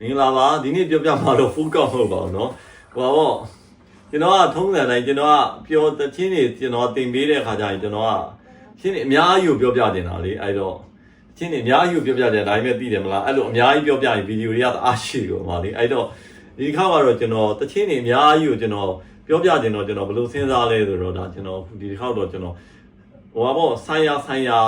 မင်္ဂလာပါဒီနေ့ပြောပြမှာတော့ full count ဟုတ်ပါဘူးเนาะဟိုပါပေါ့ကျွန်တော်ကထုံးစံတိုင်းကျွန်တော်ကပြောတချင်းတွေကျွန်တော်တင်ပေးတဲ့အခါကျရင်ကျွန်တော်ကချင်းတွေအများကြီးကိုပြောပြတင်တာလေအဲ့တော့ချင်းတွေအများကြီးကိုပြောပြတယ်ဒါပေမဲ့သိတယ်မလားအဲ့လိုအများကြီးပြောပြရင်ဗီဒီယိုတွေကအားရှိတော့ပါလေအဲ့တော့ဒီခါကတော့ကျွန်တော်တချင်းတွေအများကြီးကိုကျွန်တော်ပြောပြတင်တော့ကျွန်တော်ဘယ်လိုစဉ်းစားလဲဆိုတော့ဒါကျွန်တော်ဒီတစ်ခါတော့ကျွန်တော် ဟိုပါပေါ့ဆိုင်ရာဆိုင်ရာ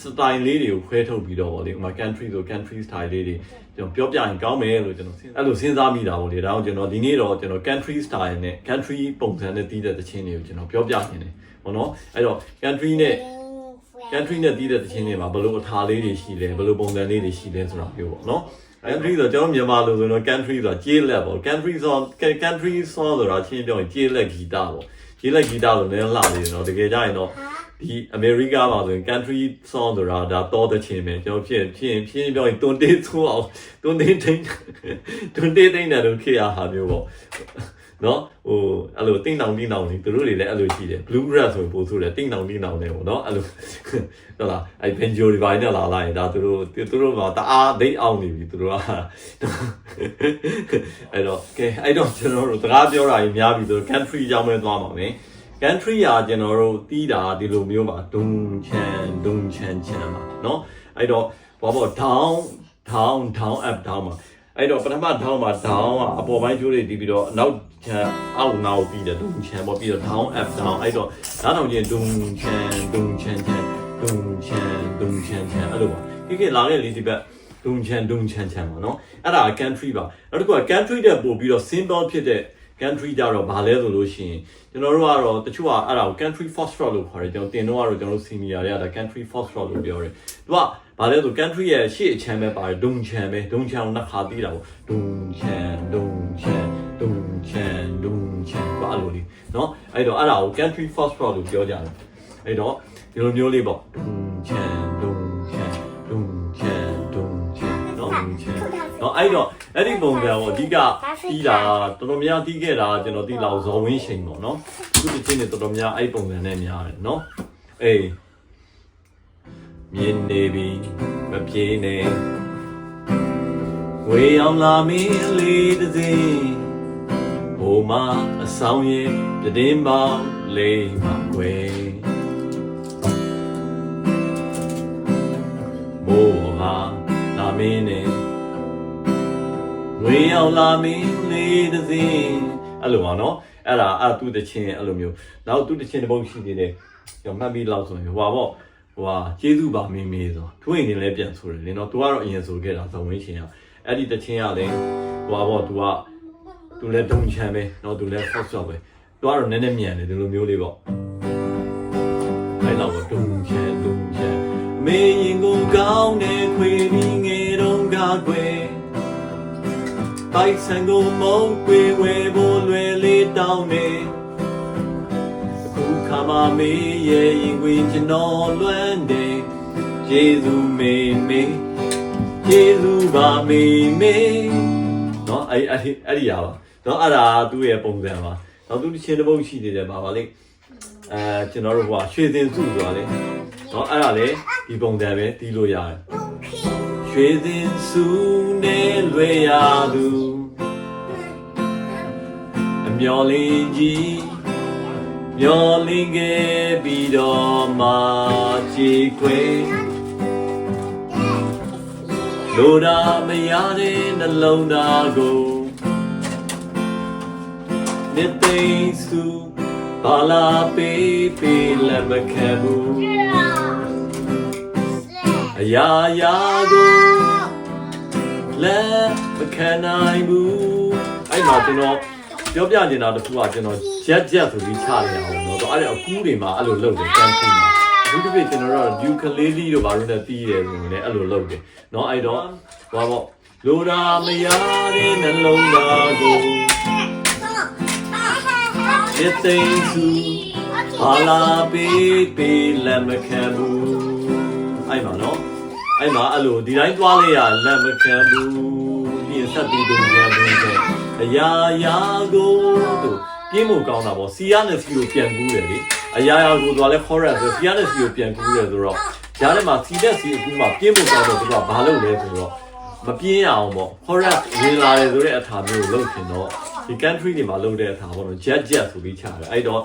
style လေးတွေကိုခွဲထုတ်ပြီးတော့ဗောလေဥပမာ country ဆို country style လေးတွေကျွန်တော်ပြောပြရင်ကောင်းမယ်လို့ကျွန်တော်အဲ့လိုစဉ်းစားမိတာဗောလေဒါကြောင့်ကျွန်တော်ဒီနေ့တော့ကျွန်တော် country style နဲ့ country ပုံစံနဲ့တီးတဲ့သချင်းတွေကိုကျွန်တော်ပြောပြနေတယ်ဗောနော်အဲ့တော့ country နဲ့ country နဲ့တီးတဲ့သချင်းတွေမှာဘယ်လိုအထားလေးတွေရှိလဲဘယ်လိုပုံစံလေးတွေရှိလဲဆိုတာပြောပေါ့နော် country ဆိုကျွန်တော်မြန်မာလိုဆိုတော့ country ဆိုတာကျေးလက်ပေါ့ country song country song ဆိုတာချင်းပြောရင်ကျေးလက်ဂီတပေါ့ကျေးလက်ဂီတလို့လည်းလှနေတယ်နော်တကယ်ကြရင်တော့ ဒီအမေရိကမှာဆိုရင် country song ဆိုတာဒါတော်တဲ့ချင်းပဲကျွန်တော်ဖြစ်ဖြစ်ဖြစ်ပြောရင်တွန်တေးဆိုးအောင်တွန်တေးတိုင်းတွန်တေးတိုင်းတယ်လို့ဖြစ်ရဟာမျိုးပေါ့နော်ဟိုအဲ့လိုတင်းတောင်တင်းတောင်နေသူတို့တွေလည်းအဲ့လိုရှိတယ် blue grass ဆိုပို့ဆိုတယ်တင်းတောင်တင်းတောင်နေပေါ့နော်အဲ့လိုဟုတ်လားအဲ့ benjo တွေပိုင်းနဲ့လာလိုက်ရင်ဒါသူတို့သူတို့ကတအားဒိတ်အောင်နေပြီသူတို့ကအဲ့တော့ကဲအဲ့တော့ကျွန်တော်တို့စကားပြောတာကြီးများပြီဆိုတော့ country ကြောင်းပဲသွားမှာမယ် country อ่ะကျွန်တော်တို့တီးတာဒီလိုမျိုးပါဒုံချန်ဒုံချန်ချန်ပါเนาะအဲ့တော့ဘာပေါ့ down down down up down ပါအဲ့တော့ပထမ down မှာ down ကအပေါ်ပိုင်းကျိုးတွေတီးပြီးတော့နောက်ချန်အောက်နောက်ပြီးတယ်ဒုံချန်ပေါ့ပြီးတော့ down up down အဲ့တော့နောက်တော့ချင်းဒုံချန်ဒုံချန်ချန်ဒုံချန်ဒုံချန်ချန်အဲ့လိုပါဒီကလာခဲ့လေဒီဘက်ဒုံချန်ဒုံချန်ချန်ပါเนาะအဲ့ဒါ country ပါနောက်တစ်ခုက country တဲ့ပို့ပြီးတော့ symbol ဖြစ်တဲ့ country ကြတော့ဘာလဲဆိုလို့ရှိရင်ကျွန်တော်တို့ကတော့တချို့ကအဲ့ဒါကို country first rock လို့ခေါ်တယ်ကျွန်တော်တင်တော့ကတော့ကျွန်တော်တို့ senior တွေကဒါ country first rock လို့ပြောတယ်သူကဘာလဲဆို country ရဲ့ရှေ့အချမ်းပဲပါတယ်ဒုံချန်ပဲဒုံချန်ကိုနှစ်ခါပြီးတာပေါ့ဒုံချန်ဒုံချန်ဒုံချန်ဒုံချန်ဘာလို့လဲเนาะအဲ့တော့အဲ့ဒါကို country first rock လို့ပြောကြတယ်အဲ့တော့ဒီလိုမျိုးလေးပေါ့ဒုံချန် နော်အဲ့တော့အဲ့ဒီပုံစံကိုအဓိကတီးတာတော်တော်များတီးခဲ့တာကျွန်တော်တီးလောက်ဇော်ဝင်းရှိန်ပေါ့နော်သူတစ်ချင်းနေတော်တော်များအဲ့ပုံစံနဲ့များတယ်နော်အေးမြင်နေပြီမပြေးနဲ့ဝေအောင်လာမင်းလေးတစ်စင်းဟိုမှာအဆောင်ရဲ့ပြတင်းပေါင်းလေးမှာွယ်မိုးဟာလာမင်းနဲ့ ဝေရောက်လာမင်းလေးတစ်စင်းအဲ့လိုပါနော်အဲ့ဒါအတူတချင်းအဲ့လိုမျိုးနောက်တူတချင်းတစ်ပုတ်ရှိသေးတယ်ကျွန်တော်မှတ်ပြီးလောက်ဆိုရင်ဟိုပါပေါ့ဟိုဟာကျေးဇူးပါမင်းမေးဆိုသူ့အိမ်နေလည်းပြန်ဆိုတယ်လေနော်သူကတော့အရင်ဆိုခဲ့တာဇဝင်းချင်းကအဲ့ဒီတချင်းကလည်းဟိုပါပေါ့သူကသူလည်းဒုံချမ်းပဲနော်သူလည်း first shot ပဲသူကတော့နည်းနည်းမြန်တယ်ဒီလိုမျိုးလေးပေါ့အဲ့တော့ဒုံချမ်းဒုံချမ်းမေ ပိုက်ဆံကိုမုံကွေဝဲဖို့လွယ်လေးတောင်းနေအခုခါမှမေးရဲ့ရင်ခွင်ကျွန်တော်လွမ်းတယ်ဂျေဇူးမေမေဂျေဇူးပါမေမေเนาะအဲ့အဲ့ဒီအဲ့ဒီရပါเนาะအဲ့ဒါသူ့ရဲ့ပုံစံပါနောက်သူတစ်ချင်းတစ်ပုတ်ရှိနေတယ်ပါပါလိအဲကျွန်တော်တို့ဟိုရွှေစင်စုဆိုတာလေเนาะအဲ့ဒါလေဒီပုံစံပဲတီးလို့ရတယ် ရွှေစင်စုနဲ့လွယ်ရသူအမျော်လင်းကြီးမျော်လင်းခဲ့ပြီးတော့မှကြည်ခွေလိုတာမရတဲ့နှလုံးသားကိုနှစ်သိမ့်စုဘာလာပေးပေးလက်မခံဘူး အရာရာကိုလက်မခံနိုင်ဘူးအဲ့မှာကျွန်တော်ပြောပြနေတာတစ်ခုကကျွန်တော်ဂျက်ဂျက်ဆိုပြီးချနေအောင်เนาะတော့အဲ့ဒါအကူးတွေမှာအဲ့လိုလုပ်တယ်ကန်ဖီမှာအခုတစ်ပြည့်ကျွန်တော်တို့ယူကလေးလီတို့ဘာလို့လဲတီးတယ်ဆိုရင်လည်းအဲ့လိုလုပ်တယ်เนาะအဲ့တော့ဘာပေါ့လိုရာမရတဲ့နှလုံးသားကိုစစ်သိမ်းစုဘာလာပေးပေးလက်မခံဘူး အဲ့မှာနော်အဲ့မှာအဲ့လိုဒီတိုင်းသွားလေရလက်မခံဘူးပြင်ဆက်ပြီးတော့ပြန်လို့ဆိုအရာရာကိုတို့ပြင်းဖို့ကောင်းတာပေါ့စီရနဲ့စီကိုပြန်ကူးတယ်လေအရာရာကိုသွားလဲ chorus ဆိုစီရနဲ့စီကိုပြန်ကူးတယ်ဆိုတော့ကြားထဲမှာစီတက်စီအကူမှာပြင်းဖို့ကောင်းတော့သူကဘာလုပ်လဲဆိုတော့မပြင်းရအောင်ပေါ့ chorus ဝင်လာတယ်ဆိုတဲ့အထာမျိုးကိုလုပ်ခင်တော့ဒီ country တွေမှာလုပ်တဲ့အထာပေါ့နော် jet jet ဆိုပြီးချတယ်အဲ့တော့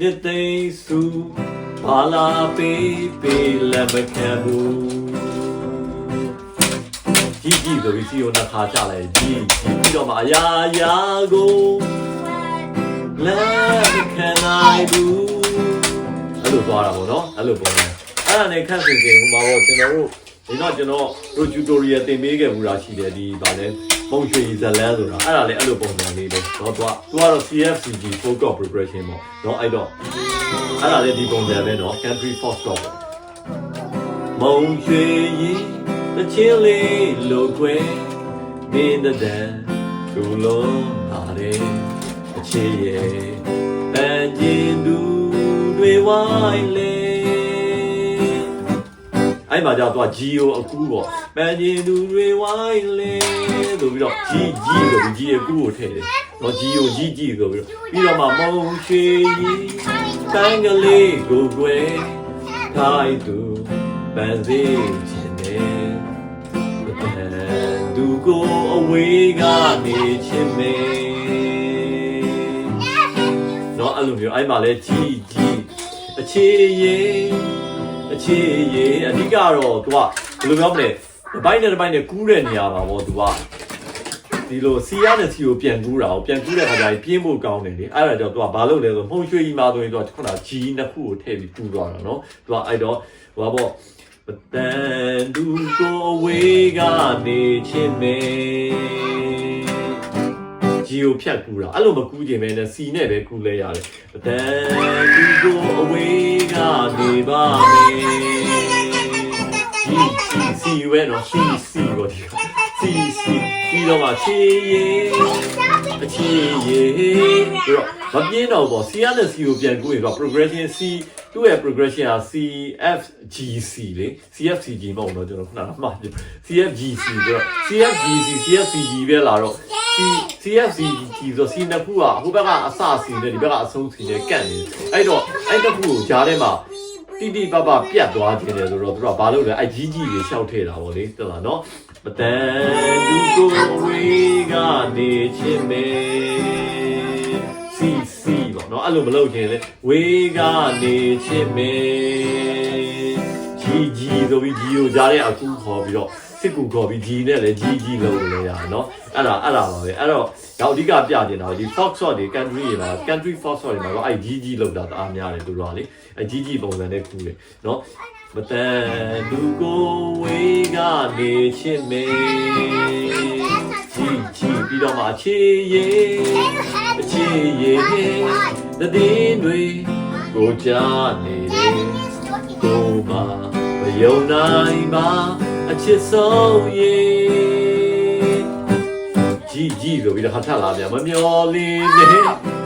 နှစ်သိန်းစု ဘာလာပေးပေးလက်မခံဘူးကြီးကြီးဆိုပြီးစီယိုနှစ်ခါချလိုက်ကြီးကြီးပြီးတော့မှအရာရာကိုလက်မခံနိုင်ဘူးအဲ့လိုသွားတာပေါ့နော်အဲ့လိုပုံစံအဲ့ဒါနဲ့ခန့်စင်စင်ဟိုမှာပေါ့ကျွန်တော်တို့ဒီတော့ကျွန်တော်တို့ tutorial သင်ပေးခဲ့ဘူးလားရှိတယ်ဒီဗာလဲပုံရွှေဇလန်းဆိုတာအဲ့ဒါလည်းအဲ့လိုပုံစံလေးပဲတော့သူကသူကတော့ CFCG focus progression ပေါ့เนาะအဲ့တော့ အဲ့ဒါလည်းဒီပုံစံပဲနော် country folk song မုံချွေကြီးမချင်းလေးလိုခွဲမင်းတဲ့တန်သူလုံးပါတယ်အချစ်ရဲ့အကျဉ်သူတွေဝိုင်းလေ အဲ့မှာကြောက်တော့ GO အကူပေါ့ပန်းကျင်သူတွေဝိုင်းလေဆိုပြီးတော့ G G ဆိုပြီး G အကူကိုထည့်တယ်တော့ GO G G ဆိုပြီးတော့ပြီးတော့မှမုံရွှေကြီးတန်းကလေးကိုကွယ်ခိုင်းသူပန်းစည်းခြင်းနဲ့သူကိုအဝေးကနေချင်းမေတော့အဲ့လိုမျိုးအဲ့မှာလဲ G G အခြေရေးအ ခြေရေအဓိကတော့သူကဘယ်လိုပြောမလဲတစ်ပိုင်းနဲ့တစ်ပိုင်းနဲ့ကူးတဲ့နေရာမှာပေါ့သူကဒီလိုစီရနဲ့စီကိုပြန်ကူးတာကိုပြန်ကူးတဲ့ခါကျရင်ပြင်းဖို့ကောင်းတယ်လေအဲ့ဒါကြောင့်သူကဘာလုပ်လဲဆိုမှုံရွှေကြီးမှာဆိုရင်သူကခုနက G နှစ်ခုကိုထည့်ပြီးကူးသွားတာနော်သူကအဲ့တော့ဟိုပါပေါ့ပတန်သူကိုဝေးကနေချင်းမေ ဂျီကိုဖြတ်ကူတာအဲ့လိုမကူးခြင်းပဲနဲ့စီနဲ့ပဲကူးလဲရတယ်ပတန်သူကိုအဝေးကနေပါမယ်ဂျီစီစီဝဲတော့စီစီကိုဒီစီစီပြီးတော့မှချေရေအချေရေပြီးတော့မပြင်းတော့ပေါ့ C ရနဲ့ C ကိုပြန်ကူးရင်တော့ progression C သူ့ရဲ့ progression က CFGC လေ CFCG မဟုတ်တော့ကျွန်တော်ခုနကမှားပြ CFGC ဆိုတော့ CFGC CFCG ပဲလာတော့ C CFCG ဆို C နှစ်ခုကဟိုဘက်ကအစ C နဲ့ဒီဘက်ကအဆုံး C နဲ့ကန့်နေတယ်အဲ့တော့အဲ့တစ်ခုကိုဂျားထဲမှာတိတိပပပြတ်သွားခြင်းတယ်ဆိုတော့သူတို့ကဘာလုပ်လဲအဲ့ကြီးကြီးတွေရှောက်ထည့်တာဗောလေတက်လာနော်မတန်သူကိုဝေးကနေချင်းမေစီစီပေါ့နော်အဲ့လိုမလုပ်ခြင်းလေဝေးကနေချင်းမေကြီးကြီးဆိုပြီးကြီးကိုကြားထဲအကူခေါ်ပြီးတော့ စစ်ကူခေါ်ပြီးကြီးနဲ့လည်းကြီးကြီးလုပ်လို့လည်းရတယ်နော်အဲ့ဒါအဲ့ဒါပါပဲအဲ့တော့တော့အဓိကပြတင်တာဒီ fox shot တွေ country တွေမှာ country fox shot တွေမှာတော့အဲ့ကြီးကြီးလောက်တာတအားများတယ်သူတို့ကလေအဲ့ကြီးကြီးပုံစံနဲ့ကူတယ်နော်မတန်သူကိုဝေးကနေချစ်မေကြီးကြီးပြီးတော့မှအခြေရေအခြေရေတည်င်းတွေကိုကြားနေတယ်ကိုပါမယုံနိုင်ပါ အချစ်ဆုံးရေကြီးကြီးဆိုပြီးတော့ဟာထလာပြန်မမျော်လင့်နဲ့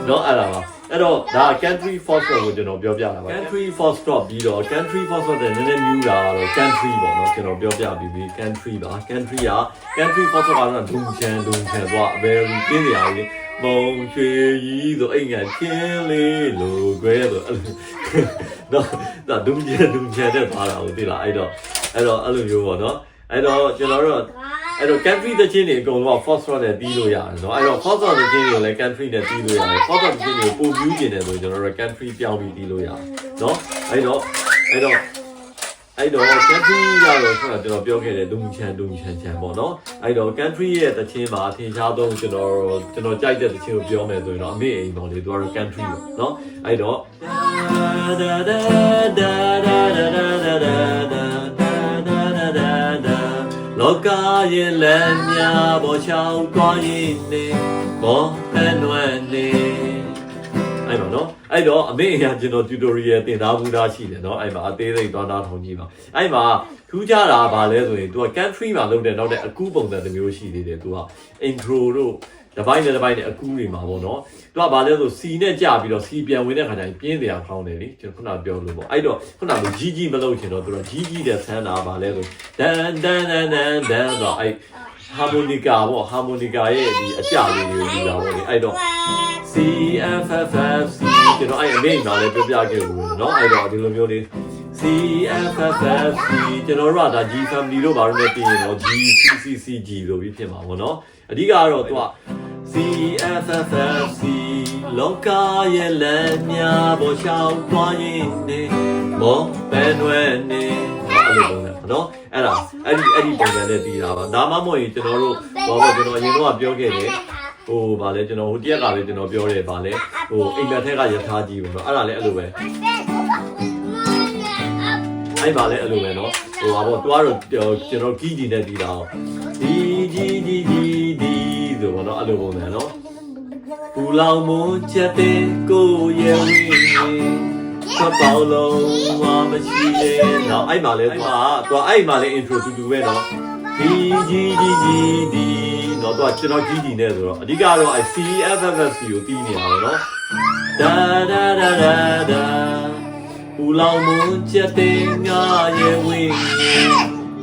နော်အဲ့ဒါပါအဲ့တော့ဒါ country foxtrot ကိုကျွန်တော်ပြောပြတာပါ country foxtrot ပြီးတော့ country foxtrot တဲ့နည်းနည်းမျိုးတာတော့ country ပေါ့နော်ကျွန်တော်ပြောပြပြီးပြီ country ပါ country က country foxtrot ကတော့ဒုံချန်ဒုံချန်ပေါ့အဘယ်လိုသိနေရလဲ ပုံရွှေကြီးဆိုအိမ်ကခင်းလေးလိုခွဲဆိုတော့ဒါဒုံကျဒုံကျတဲ့ပါလာဟုတ်သေးလားအဲ့တော့အဲ့တော့အဲ့လိုမျိုးပေါ့နော်အဲ့တော့ကျွန်တော်တို့အဲ့တော့ country သချင်းတွေအကုန်လုံး phosphorus နဲ့ပြီးလို့ရတယ်နော်အဲ့တော့ phosphorus သချင်းတွေကိုလည်း country နဲ့ပြီးလို့ရတယ် phosphorus သချင်းတွေကိုပုံပြူးကျင်တယ်ဆိုရင်ကျွန်တော်တို့ country ပြောင်းပြီးပြီးလို့ရတယ်နော်အဲ့တော့အဲ့တော့ အဲ့တော့ country ရတော့ခုနကကျွန်တော်ပြောခဲ့တဲ့ဒုံချန်ဒုံချန်ချန်ပေါ့နော်အဲ့တော့ country ရဲ့တချင်းမှာအထင်ရှားဆုံးကျွန်တော်ကျွန်တော်ကြိုက်တဲ့တချင်းကိုပြောမယ်ဆိုရင်တော့အမေအိမ်တော်လေးသူကတော့ country ပေါ့နော်အဲ့တော့ da da da da da da da da da လောကရဲ့လမ်းများပေါ်ချောင်းသွားရင်နေမောဖန်နွယ်နေ အဲ့ပါနော်အဲ့တော့အမေအရာကျွန်တော် tutorial သင်သားဘူးသားရှိတယ်နော်အဲ့မှာအသေးစိတ်သွားသားထောင်ကြည့်ပါအဲ့မှာထူးခြားတာကဘာလဲဆိုရင် तू က country မှာလုပ်တဲ့နောက်တဲ့အကူပုံစံတစ်မျိုးရှိသေးတယ် तू က intro တို့တစ်ပိုင်းနဲ့တစ်ပိုင်းနဲ့အကူတွေမှာပေါ့နော်သူကဘာလဲဆိုစီနဲ့ကြပြီးတော့စီပြန်ဝင်တဲ့ခါကျရင်ပြင်းစရာကောင်းတယ်လေကျွန်တော်ခုနပြောလို့ပေါ့အဲ့တော့ခုနကကြီးကြီးမလုပ်ချင်တော့သူတို့ကြီးကြီးတဲ့ဆန်းတာဘာလဲဆိုဒန်ဒန်ဒန်ဒန်ဒန်တော့အဲ့ဟာမိုနီကာပေါ့ဟာမိုနီကာရဲ့ဒီအကြလေးတွေကိုယူတာပေါ့လေအဲ့တော့ C F F F C ကျွန်တော်အဲ့အမေမှာလည်းပြောပြခဲ့ဘူးเนาะအဲ့တော့ဒီလိုမျိုးလေး C CFFFC ကျွန်တော်တို့ကဒါ G family လို့ဘာလို့လဲပြင်တော့ GCCCG လို့ပြီးဖြစ်မှာပေါ့နော်အဓိကကတော့သူက CFFFC လောကရဲ့လက်များပေါ်ရှောင်းသွားရင်နေမောပဲနွယ်နေအဲ့လိုပုံစံနော်အဲ့ဒါအဲ့ဒီအဲ့ဒီပုံစံနဲ့တည်တာပါဒါမှမဟုတ်ရင်ကျွန်တော်တို့ဘာလို့ကျွန်တော်အရင်ကပြောခဲ့တယ် ဟိုဗာလဲကျွန်တော်ဟိုတရက်ကလည်းကျွန်တော်ပြောတယ်ဗာလဲဟိုအိမ်မက်ထက်ကယထာကြီးပေါ့နော်အဲ့ဒါလည်းအဲ့လိုပဲအဲ့ဗာလဲအဲ့လိုပဲနော်ဟိုပါပေါ့တွားတော့ကျွန်တော်ကီးကြီးနဲ့တည်တာဒီကြီးကြီးကြီးဒီဆိုပေါ့နော်အဲ့လိုပုံစံနော်ပူလောင်မွန်ချက်တဲ့ကိုရဲ့ဝင်းကပောက်လုံးဝမရှိတဲ့နော်အဲ့မှာလဲသူကသူကအဲ့မှာလဲ intro တူတူပဲနော်ဒီကြီးကြီးကြီးဒီ နော်သူကကျွန်တော်ကြီးကြီးနဲ့ဆိုတော့အဓိကတော့ CFFC ကိုတီးနေတာပဲနော်ဒါဒါဒါဒါဒါပူလောင်မွန်ချက်တဲ့ငါရဲ့ဝင်း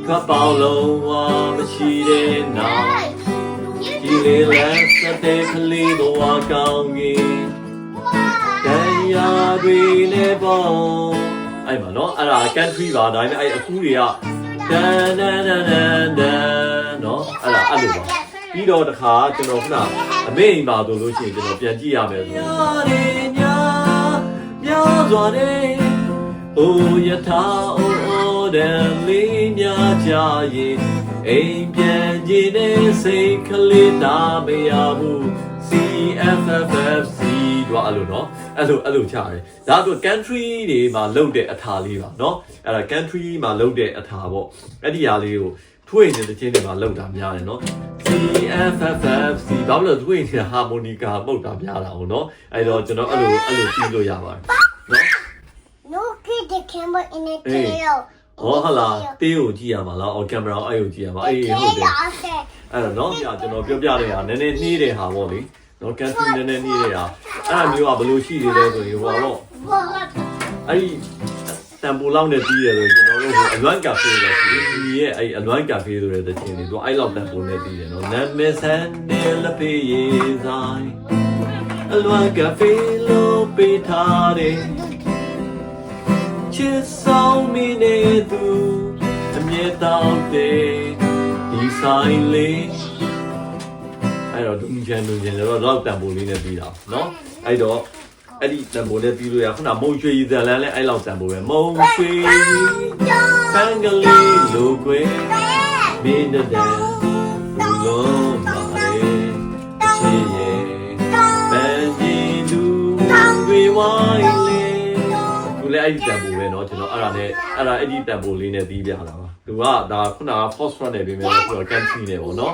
ကပောက်လုံးဝမရှိတဲ့နော်ဒီလေးလက်စတဲ့ကလေးဘဝကောင်းကြီးတရားတွေနဲ့ပေါ့အဲ့မှာနော်အဲ့ဒါ country ပါဒါပေမဲ့အဲ့အကူတွေကတန်တန်တန်တန်တန်နော်အဲ့ဒါအဲ့လိုပါ ပြီးတော့တခါကျွန်တော်ခုနအမေအိမ်ပါဆိုလို့ရှိရင်ကျွန်တော်ပြန်ကြည့်ရမယ်ဆိုရင်ညာညာစွာတဲ့အိုယထာအိုအိုဒံလေးများကြရင်အိမ်ပြန်ကြည့်တဲ့စိတ်ကလေးတာမရဘူး CFFFC တော့အဲ့လိုနော်အဲ့လိုအဲ့လိုချတယ်ဒါဆို country တွေမှာလုပ်တဲ့အထာလေးပါနော်အဲ့ဒါ country မှာလုပ်တဲ့အထာပေါ့အဲ့ဒီဟာလေးကို ထွေးနေတဲ့ချင်းတွေမှာလုပ်တာများတယ်နော် CFFFC ဘာလို့လဲထွေးနေတဲ့ harmonica ပုတ်တာများတာဟုတ်နော်အဲ့တော့ကျွန်တော်အဲ့လိုအဲ့လိုပြီးလို့ရပါတယ်နော် No, put the camera in the tail. ဟောဟလာတင်းကိုကြည့်ရမှာလားအော်ကင်မရာအဲ့ကိုကြည့်ရမှာအေးဟုတ်တယ် after. အဲ့တော့နော်ပြကျွန်တော်ပြောပြတဲ့ဟာနည်းနည်းနှီးတဲ့ဟာပေါ့လေနော်ကန်ထရီနည်းနည်းနှီးတဲ့ဟာအဲ့ဒါမျိုးကဘယ်လိုရှိသေးလဲဆိုရင်ဟိုတော့ What? အဲ့ဒီတန်ပိုလောက်နဲ့တီးတယ်ဆိုကျွန် တော်တို့ကအလွမ်းကာဖေးလို့ရှိတယ်ဒီရဲ့အဲ့အလွမ်းကာဖေးဆိုတဲ့တခြင်းတွေသူအဲ့လောက်တန်ဖိုးနဲ့ပြီးတယ်နော်နာမည်ဆန်းတယ်လက်ဖေးရေးဆိုင်အလွမ်းကာဖေးလို့ပေးထားတယ်ချစ်ဆောင်မိနေသူအမြဲတောင်းတယ်ဒီဆိုင်လေးအဲ့တော့ဒုညံဒုညံလည်းတော့လောက်တန်ဖိုးလေးနဲ့ပြီးတာနော်အဲ့တော့ အဲ့ဒီတန်ဖိုးနဲ့ပြီးလို့ရခုနမုံရွှေရည်ဇလန်းလည်းအဲ့လောက်တန်ဖိုးပဲမုံရွှေရည်ပန်းကလေးလိုကွယ်မင်းတဲ့တန်ဘူလုံးပါလေချစ်ရဲ့ပန်းကြီးလူတွေဝိုင်းလေသူလည်းအဲ့ဒီတန်ဖိုးပဲเนาะကျွန်တော်အဲ့ဒါနဲ့အဲ့ဒါအဲ့ဒီတန်ဖိုးလေးနဲ့ပြီးပြတာပါသူကဒါခုနက post front နဲ့ပြီးမယ်ဆိုတော့ country နဲ့ပေါ့เนาะ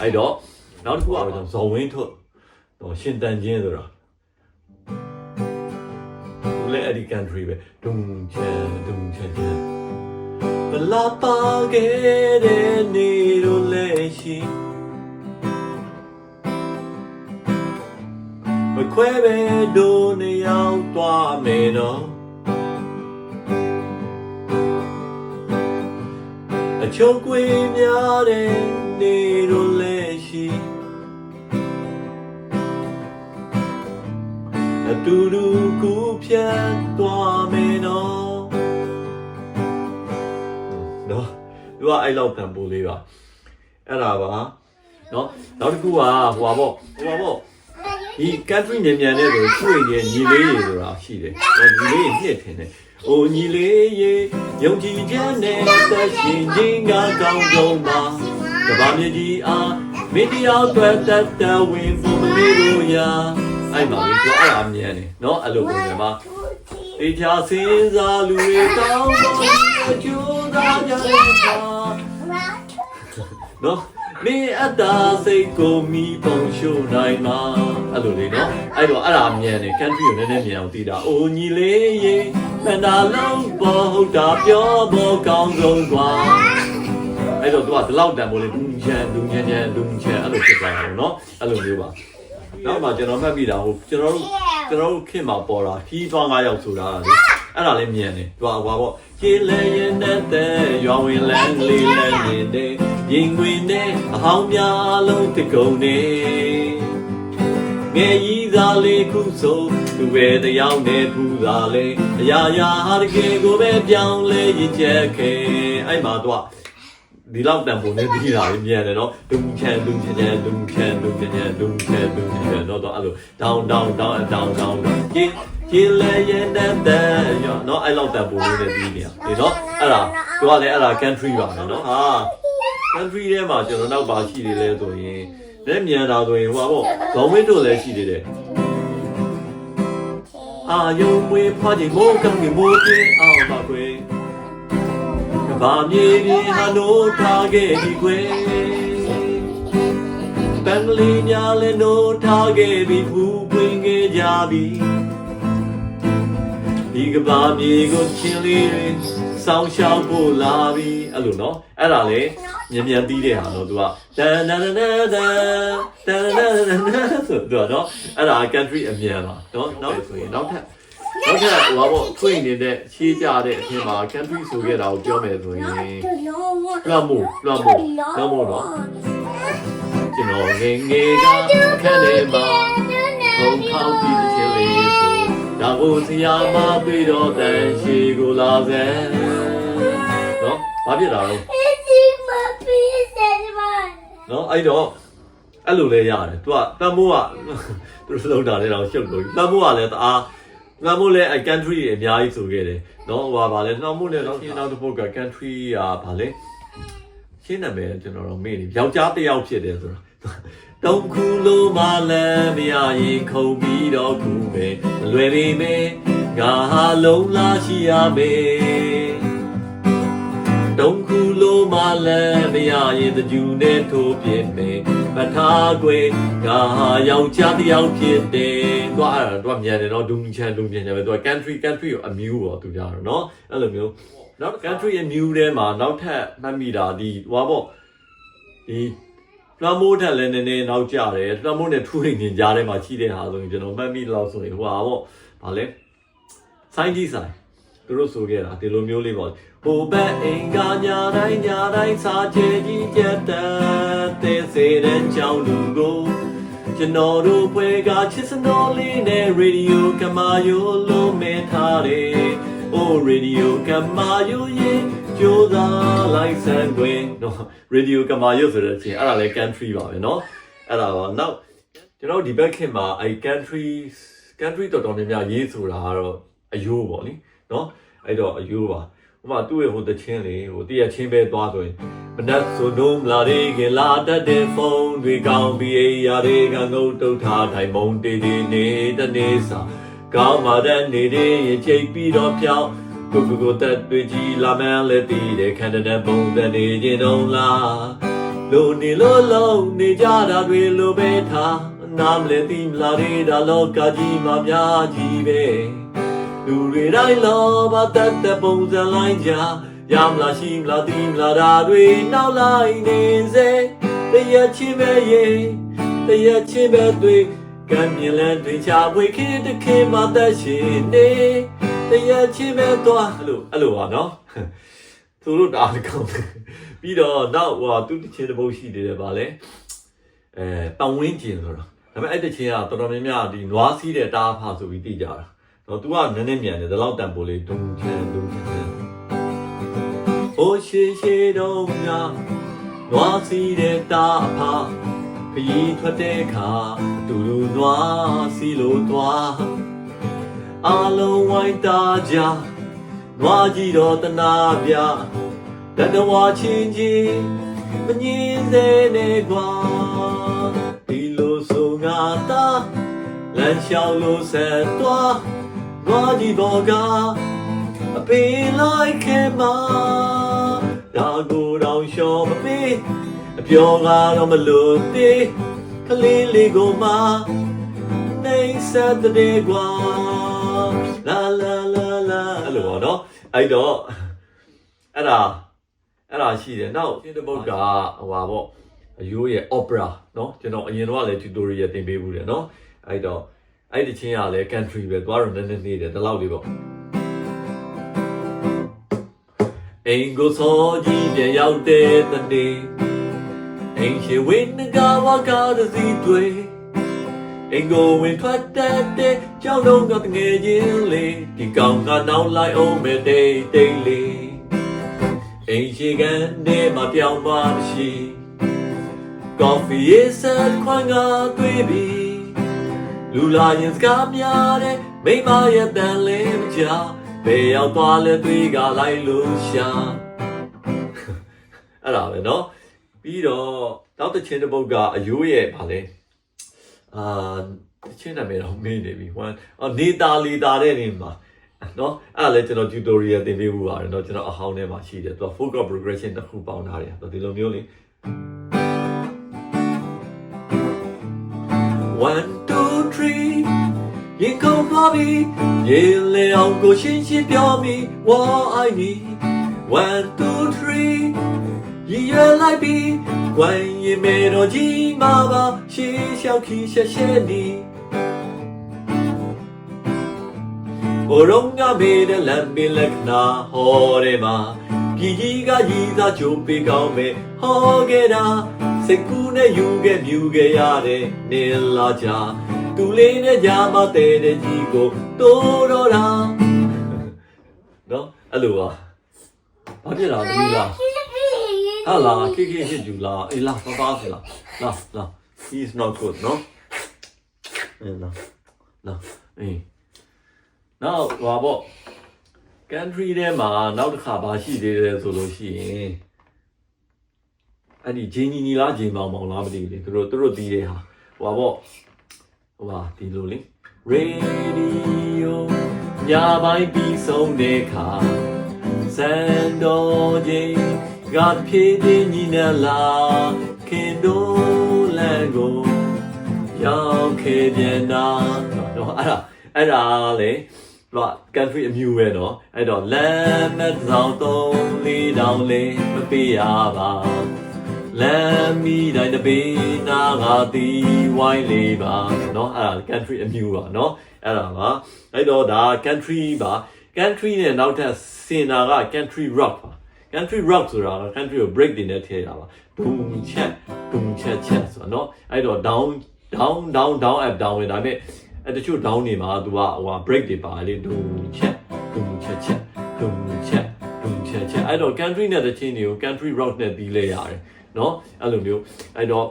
အဲ့တော့ နောက်တစ်ခုကတော့ဇော်ဝင်းထွတ်တော့ရှင်တန်ချင်းဆိုတာသူ လည်းအဲ့ဒီ country ပဲဒုံချန်ဒုံချန်ချန်ဘလာပါခဲ့တဲ့နေတို့လည်းရှိမခွဲပဲဒိုးနေအောင်သွားမယ်တော့အချုံကွေများတဲ့နေတို့လည်းရှိအတူတူ ကူဖြတ်သွားမယ်နော်နော်ဒီကအဲ့လောက်တန်ပိုးလေးပါအဲ့ဒါပါနော်နောက်တစ်ခုကဟိုပါပေါ့ဟိုပါပေါ့ဒီ country မြန်မြန်နဲ့ဆိုချွေရဲ့ညီလေးရေဆိုတာရှိတယ်ဟိုညီလေးရေညှစ်ထင်တယ်အိုညီလေးရေယုံကြည်ခြင်းနဲ့သက်ရှင်ခြင်းကကောင်းဆုံးပါကဘာမြေကြီးအားမင်းတယောက်အတွက်တတ်တဝင်ပုံမလေးတို့ရာ အဲ့မှာလေသူအဲ့ဒါမြန်တယ်နော်အဲ့လိုပုံစံပါ တေချာစင်းစားလူတွေတောင်းတော့အကျိုးသားကြတဲ့အခါနော်မင်းအတားစိတ်ကိုမိပုံရှို့နိုင်မှာအဲ့လိုလေးနော်အဲ့တော့အဲ့ဒါမြန်တယ် country ကိုနည်းနည်းမြန်အောင်တည်တာအိုညီလေးရေမန္တာလုံးပေါ်ဟုတ်တာပြောဖို့ကောင်းဆုံးกว่าအဲ့တော့သူကဒီလောက်တန်ဖိုးလေးဒုံချန်ဒုံချန်ချန်ဒုံချန်အဲ့လိုဖြစ်သွားတာပေါ့နော်အဲ့လိုမျိုးပါ နောက်မှကျွန်တော်မှတ်မိတာဟိုကျွန်တော်တို့ကျွန်တော်တို့ခင်မှာပေါ်တာခီးသွား၅ယောက်ဆိုတာလေအဲ့ဒါလေးမြန်တယ်သူကဟွာပေါ့ကျေလဲရင်နဲ့တဲ့ရွာဝင်လန်းလေးလန်းနေတဲ့ရင်တွင်နဲ့အဟောင်းများလုံးတကုံနေငယ်ကြီးသားလေးခုဆိုသူပဲတယောက်နဲ့ဖူးသားလေးအရာရာဟာတကယ်ကိုပဲပြောင်းလဲရင်ချက်ခဲအဲ့မှာတော့ ဒီလောက်တန်ပုံနဲ့ဒီလာပြီးမြန်တယ်နော်ဒုံချန်ဒုံချန်ချန်ဒုံချန်ဒုံချန်ချန်ဒုံချန်ဒုံချန်ချန်တော့တော့အဲ့လို down down down down down ရင်ရင်လဲရင်တန်တန်ရောနော်အဲ့လောက်တန်ပုံလေးနဲ့ပြီးနေရဒီနော်အဲ့ဒါသူကလည်းအဲ့ဒါ country ပါမယ်နော်ဟာ country ထဲမှာကျွန်တော်နောက်ပါရှိနေလဲဆိုရင်လက်မြန်တာဆိုရင်ဟိုပါပေါ့ဂုံဝင်းတို့လည်းရှိနေတယ်အာယုံမွေးဖွားခြင်းမိုးကောင်းကြီးမိုးတင်းအောင်ပါကွ ဗာမြေပြင်အနိုးထားခဲ့ပြီကွယ်ပန်းကလေးများလည်းနိုးထားခဲ့ပြီဖူးပွင့်ခဲ့ကြပြီဒီကဘာမြေကိုချင်းလေးတွေစောင်းရှောက်ဖို့လာပြီအဲ့လိုနော်အဲ့ဒါလေမြန်မြန်ပြီးတဲ့ဟာတော့သူကတန်တန်တန်တန်တန်တန်ဆိုတော့နော်အဲ့ဒါ country အမြန်ပါနော်နောက်ဆိုရင်နောက်ထပ် နောက်ထပ်ဟိုပါပေါ့ထွင်နေတဲ့ရှေးကြတဲ့အထင်မှာ country ဆိုခဲ့တာကိုပြောမယ်ဆိုရင်လွှမ်းမို့လွှမ်းမို့လွှမ်းမို့တော့ကျွန်တော်ငယ်ငယ်ကအခက်ထဲမှာဘုံခေါက်ပြီးတစ်ချင်းလေးဆိုဒါကိုဆရာမတွေ့တော့တန်ရှိကိုလာစဲနော်ဘာဖြစ်တာလဲနော်အဲ့တော့အဲ့လိုလဲရတယ်သူကတန်မိုးကသူတို့လောက်တာလဲတော့ရှုပ်လို့တန်မိုးကလည်းတအား တန်မိုးလည်းအ country အများကြီးဆိုခဲ့တယ်နော်ဟိုပါလဲတန်မိုးလည်းတော့နောက်တစ်ပုတ်က country อ่ะဗာလဲရှင်းနာမည်ကျွန်တော်တို့မေ့နေယောက်ျားတစ်ယောက်ဖြစ်တယ်ဆိုတော့တုံးခုလိုမလမ်းမရရင်ခုံပြီးတော့ခုပဲမလွယ်ပေမဲ့ငါဟာလုံးလာရှိရမယ်တုံးခုလိုမလမ်းမရရင်တကြူနဲ့ထိုးပြစ်မယ် မထားကွယ်ငါဟာယောက်ျားတစ်ယောက်ဖြစ်တယ်သူကအဲ့ဒါသူကမြန်တယ်နော်ဒုံချန်ဒုံပြန်တယ်ပဲသူက country country ကိုအမျိုးပေါ့သူကြတော့နော်အဲ့လိုမျိုးနောက် country ရဲ့ new ထဲမှာနောက်ထပ်မှတ်မိတာဒီဟွာပေါ့ဒီလွှမ်းမိုးထက်လည်းနည်းနည်းနောက်ကျတယ်လွှမ်းမိုးနဲ့ထူးရင်ညင်ကြားထဲမှာရှိတဲ့ဟာဆိုရင်ကျွန်တော်မှတ်မိလောက်ဆိုရင်ဟွာပေါ့ဗာလဲစိုင်းကြီးဆိုင်သူတို့ဆိုခဲ့တာဒီလိုမျိုးလေးပေါ့ ဟိုဘက်အိမ်ကညာတိုင်းညာတိုင်းစားချေကြီးကြက်တန်တဲစေတဲ့ကြောင်လူကိုကျွန်တော်တို့ဘွဲကချစ်စနော်လေးနဲ့ရေဒီယိုကမာယိုလုံးမဲထားတယ်။အိုရေဒီယိုကမာယိုရေကြိုးစားလိုက်စံတွင်နော်ရေဒီယိုကမာယိုဆိုတဲ့အချင်းအဲ့ဒါလဲ country ပါပဲနော်။အဲ့ဒါပါနောက်ကျွန်တော်ဒီဘက်ခင်မှာအဲ country country တော်တော်များများရေးဆိုတာကတော့အယိုးပေါ့လေနော်။အဲ့တော့အယိုးပါ။ ဥပမာသူ့ရဲ့ဟိုတချင်းလေဟိုတရချင်းပဲသွားဆိုရင်မနက်ဆိုတော့မလာရေကလာတတ်တဲ့ဖုန်းတွေကောင်းပြီးအေးရတွေကငုတ်တုတ်ထားတိုင်းမုံတေးတေးနေတနေ့စာကောင်းပါတဲ့နေရင်ချိန်ပြီးတော့ဖြောင်းကိုကိုကိုတက်တွေ့ကြည်လာမှန်းလဲတည်တဲ့ခန္ဓာနဲ့ပုံသဏ္ဍနေခြင်းတော့လားလို့နေလို့လုံးနေကြတာတွေလိုပဲထားနားမလဲသိမလားတွေဒါလောကကြီးမှာများကြီးပဲ လူတွေတိုင်းလောဘတတ်တဲ့ပုံစံလိုက်ကြရမလားရှိမလားသိမလားဒါတွေနောက်လိုက်နေစေတရချင်းပဲရေတရချင်းပဲတွေ့ကံမြင်လန်းတွင်ချဝေခေတခေမသက်ရှင်နေတရချင်းပဲသွားအဲ့လိုအဲ့လိုပါနော်သူတို့တအားကောင်းတယ်ပြီးတော့နောက်ဟိုသူတချင်းတစ်ပုတ်ရှိနေတယ်ဗာလဲအဲပတ်ဝင်းကျင်ဆိုတော့ဒါပေမဲ့အဲ့တချင်းကတော်တော်များများဒီနွားစီးတဲ့တားဖာဆိုပြီးသိကြတာ တော့သူကနည်းနည်းမြန်တယ်ဒီလောက်တန်ပိုလေးဒုံချန်ဒုံချန်ဟိုရှိရှိတော့များနွားစီးတဲ့တားဖာခရီးထွက်တဲ့အခါတူတူနွားစီလိုသွားအလုံးဝိုင်းတာကြနွားကြီးတော်တနာပြတတဝါချင်းချင်းမငင်းစေနဲ့ကွာဒီလိုဆိုငါတာလမ်းလျှောက်လို့ဆက်သွား နွားကြီးပေါ်ကအပင်လိုက်ခဲမှာဒါကိုတော့ရှော်မပေး အပြောကတော့မလို့သေးကလေးလေးကိုမှနေဆက်တဲ့ကွာလာလာလာလာအဲ့လိုပေါ့နော်အဲ့တော့အဲ့ဒါအဲ့ဒါရှိတယ်နောက်ဒီတစ်ပုတ်ကဟိုပါပေါ့အယိုးရဲ့ opera เนาะကျွန်တော်အရင်တော့လည်း tutorial သင်ပေးဘူးတယ်เนาะအဲ့တော့ အဲ့ဒီချင်းကလည်း country ပဲသွားတော့နည်းနည်းနေတယ်ဒီလောက်လေးပေါ့အင်ကိုစောကြီးပြန်ရောက်တဲ့တနေ့အိမ်ရှိဝင်းကဝါကားတစီတွေအင်ကိုဝင်ထွက်တတ်တဲ့ကြောက်လုံးကငယ်ချင်းလေးဒီကောင်ကနောက်လိုက်အောင်မဲ့တိတ်တိတ်လေးအင်ရှိကန်နေမပြောင်းပါမရှိ Coffee is a ခွန်ကတွေ့ပြီ လူလာရင်စကားများတဲ့မိမရဲ့တန်လဲမကြဘယ်ရောက်သွားလဲသွေးကလိုက်လို့ရှာအဲ့ဒါပဲเนาะပြီးတော့နောက်တစ်ချင်းတစ်ပုတ်ကအယိုးရဲ့ဗာလဲအာတစ်ချင်းနာမည်တော့မေ့နေပြီဟိုအော်နေတာလီတာတဲ့နေမှာနော်အဲ့ဒါလည်းကျွန်တော် tutorial သင်ပေးဖို့ပါတယ်เนาะကျွန်တော်အဟောင်းထဲမှာရှိတယ်သူက folk progression တစ်ခုပေါင်းထားတယ်သူဒီလိုမျိုးလေး1 free ရင်ကုန်သွားပြီရေလေအောင်ကိုရှင်းရှင်းပြောမိ what i need 1 2 3ရည်ရလိုက်ပြီဝိုင်းရင်မေတော်ကြီးမှာပါရှေးလျှောက်ခီရှက်ရှဲနီဘုရုံကမေတလမ်းမလက္ခဏာဟောရဲမှာပြည်ကြီးကရည်သားချိုးပေးကောင်းမဲ့ဟောခဲ့တာစိတ်ကူးနဲ့ယူခဲ့မြူခဲ့ရတဲ့နေလာကြ သူလေးနဲ့ညာမတဲ့တဲ့ကြီးကိုတိုးတော့တာနော်အဲ့လိုပါဘာဖြစ်လာလဲဒီလားဟာလာခေခေခေဂျူလာအေးလာပါပါစလာလာလာ he is not good no အေးလာလာအေးနောက်ဟာပေါ့ country ထဲမှာနောက်တစ်ခါဘာရှိသေးတယ်ဆိုလို့ရှိရင်အဲ့ဒီဂျင်းညီညီလားဂျင်းမောင်မောင်လားမသိဘူးလေသူတို့သူတို့တီးတဲ့ဟာဟိုဟာပေါ့ ဟိုဟာဒီလိုလေ radio ညပိုင်းပြီးဆုံးတဲ့ခါစံတော်ချင်းငါဖြည့်တဲ့ညီနလာခင်တို့လန်ကိုရောက်ခဲ့ပြန်တာတော့အဲ့ဒါအဲ့ဒါလေတော့ country အမျိုးပဲเนาะအဲ့တော့လမ်းမဆောင်သုံးလေးတောင်လေးမပေးရပါ လမ်းမီတိုင်းတပေးနာငါတီဝိုင်းလေးပါเนาะအဲ့ဒါ country အမျိုးပါเนาะအဲ့ဒါပါအဲ့တော့ဒါ country ပါ country နဲ့နောက်ထပ်စင်တာက country rock ပါ country rock ဆိုတာက country ကို break တင်နဲ့ထည့်တာပါဒုံချက်ဒုံချက်ချက်ဆိုတော့เนาะအဲ့တော့ down down down down up down ဝင်ဒါပေမဲ့အဲ့တချို့ down နေမှာ तू ကဟိုဟာ break တွေပါလေဒုံချက်ဒုံချက်ချက်ဒုံချက်ဒုံချက်ချက်အဲ့တော့ country နဲ့တချင်းတွေကို country rock နဲ့ပြီးလဲရတယ် เนาะအဲ့လိုမျိုးအဲ့တော့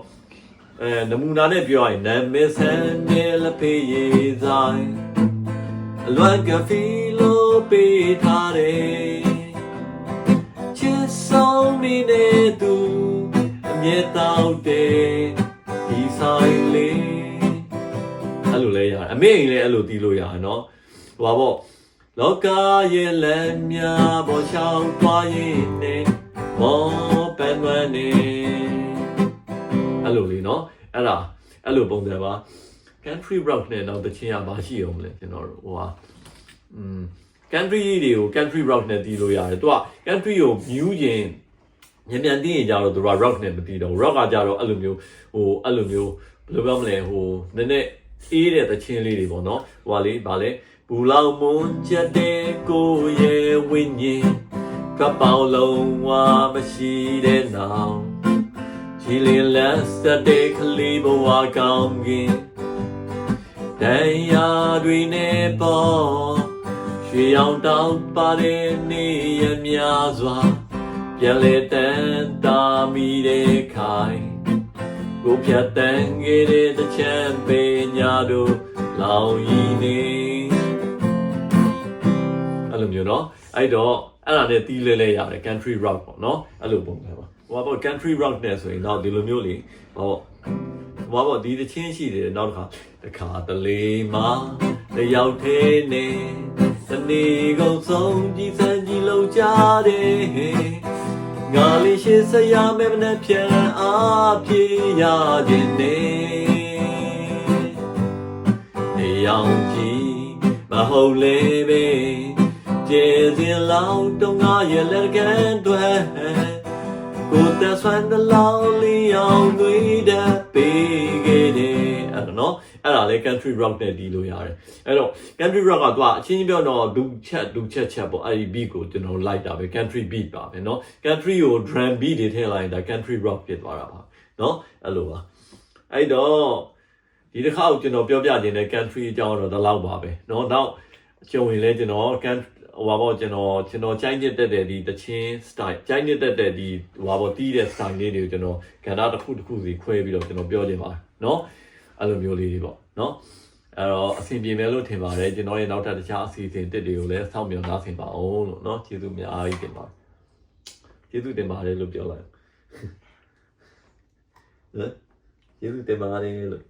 အဲနမူနာနဲ့ပြောရရင်နာမည်ဆန်နဲ့လဖေးရေးဆိုင်အလွန်ကဖီလိုပေးထားတယ် ချစ်ဆုံးမိနေသူအမြဲတောက်တယ်ဒီဆိုင်လေးအဲ့လိုလဲရတယ်အမေအိမ်လည်းအဲ့လိုတီးလို့ရတယ်နော်ဟိုပါပေါ့လောကရဲ့လက်များပေါ်ချောင်းသွားရင်နဲ့မော ပန်ဝန်းနေအဲ့လိုလေးနော်အဲ့ဒါအဲ့လိုပုံစံပါ country rock နဲ့တော့တချင်းရပါရှိအောင်မလဲကျွန်တော်တို့ဟိုဟာอืม country တွေကို country rock နဲ့တီးလို့ရတယ်သူက country ကိုမြူးရင်မြန်မြန်တီးရင်ကြတော့သူက rock နဲ့မတီးတော့ rock ကကြတော့အဲ့လိုမျိုးဟိုအဲ့လိုမျိုးဘယ်လိုပြောမလဲဟိုနည်းနည်းအေးတဲ့သချင်းလေးတွေပေါ့နော်ဟိုဟာလေးဗာလဲဘူလောင်မွန်ချက်တဲ့ကိုရဲ့ဝိညာဉ် ကပ်ပေါလုံးဝမရှိတဲ့နောင်ကြည်လင်လက်စတဲ့ကလေးဘဝကောင်းကင်တရားတွေနဲ့ပေါ် ရွှေရောင်တောင်ပါတဲ့နေရများစွာပြန်လေတန်တာမီတဲ့ခိုင်ကိုဖြတ်တန်ခဲ့တဲ့တချမ်းပင်ညာတို့လောင်ရည်နေအဲ့လိုမျိုးเนาะအဲ့တော့ အဲ့ဒါနဲ့တီးလဲလဲရတယ် country route ပေါ့နော်အဲ့လိုပုံစံပါဟိုပေါ့ country route နဲ့ဆိုရင်တော့ဒီလိုမျိုးလေဟောဟိုပေါ့ဒီတချင်းရှိတယ်နောက်တစ်ခါတခါတလေမှာတယောက်သေးနေတနေ့ကုန်ဆုံးကြည်စမ်းကြည်လုံးကြတယ်ငါလေးရှိစရာမဲ့မနဲ့ပြန်အားပြေရခြင်းနဲ့ရောင်ကြည်မဟုတ်လေပဲ ကျေစင်လောင်းတော့ငါရဲ့လက်ကန်တွေ ကိုယ်သက်ဆွမ်းတဲ့လောင်းလေးအောင်တွေးတဲ့ပေးခဲ့တယ်အဲ့တော့နော်အဲ့ဒါလေ country rock နဲ့ဒီလိုရတယ်အဲ့တော့ country rock ကသူကအချင်းချင်းပြောတော့ဒူချက်ဒူချက်ချက်ပေါ့အဲ့ဒီ beat ကိုကျွန်တော်လိုက်တာပဲ country beat ပါပဲနော် country ကို drum beat တွေထည့်လိုက်ရင်ဒါ country rock ဖြစ်သွားတာပါနော်အဲ့လိုပါအဲ့တော့ ဒီတစ်ခါကိုကျွန်တော်ပြောပြခြင်းတဲ့ country အကြောင်းတော့ဒီလောက်ပါပဲเนาะနောက်ကျုံရင်လဲကျွန်တော် can ဟိုပါပေါ့ကျွန်တော်ကျွန်တော်ကြိုင်းနှစ်တက်တဲ့ဒီတချင်း style ကြိုင်းနှစ်တက်တဲ့ဒီဟိုပါပေါ့တီးတဲ့ style လေးတွေကိုကျွန်တော်ကဏ္ဍတစ်ခုတစ်ခုစီခွဲပြီးတော့ကျွန်တော်ပြောခြင်းပါเนาะအဲ့လိုမျိုးလေးတွေပေါ့เนาะအဲ့တော့အဆင်ပြေမယ်လို့ထင်ပါတယ်ကျွန်တော်ရဲ့နောက်ထပ်တခြားအစီအစဉ်တစ်တွေကိုလည်းစောင့်မျှော်နားဆင်ပါအောင်လို့เนาะကျေးဇူးများကြီးတင်ပါတယ်ကျေးဇူးတင်ပါတယ်လို့ပြောလိုက်ဟမ်ကျေးဇူးတင်ပါတယ်လို့